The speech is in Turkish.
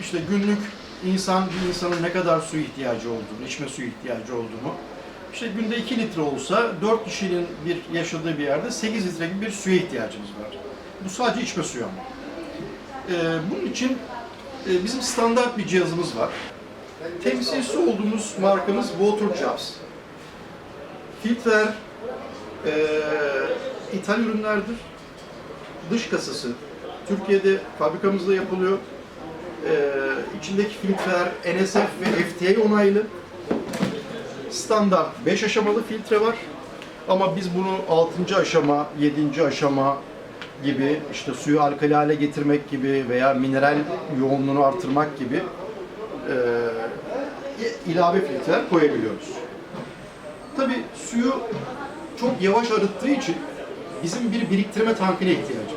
işte günlük insan bir insanın ne kadar su ihtiyacı olduğunu, içme suyu ihtiyacı olduğunu, işte günde 2 litre olsa 4 kişinin bir yaşadığı bir yerde 8 litre gibi bir suya ihtiyacımız var. Bu sadece içme suyu ama. Ee, bunun için e, bizim standart bir cihazımız var. Temsilcisi olduğumuz markamız Water Jobs. Filtreler e, ithal ürünlerdir. Dış kasası Türkiye'de fabrikamızda yapılıyor. E, içindeki filtreler NSF ve FDA onaylı. Standart 5 aşamalı filtre var. Ama biz bunu 6. aşama, 7. aşama gibi işte suyu alkali hale getirmek gibi veya mineral yoğunluğunu artırmak gibi e, ilave filtreler koyabiliyoruz. Tabii suyu çok yavaş arıttığı için bizim bir biriktirme tankine ihtiyacımız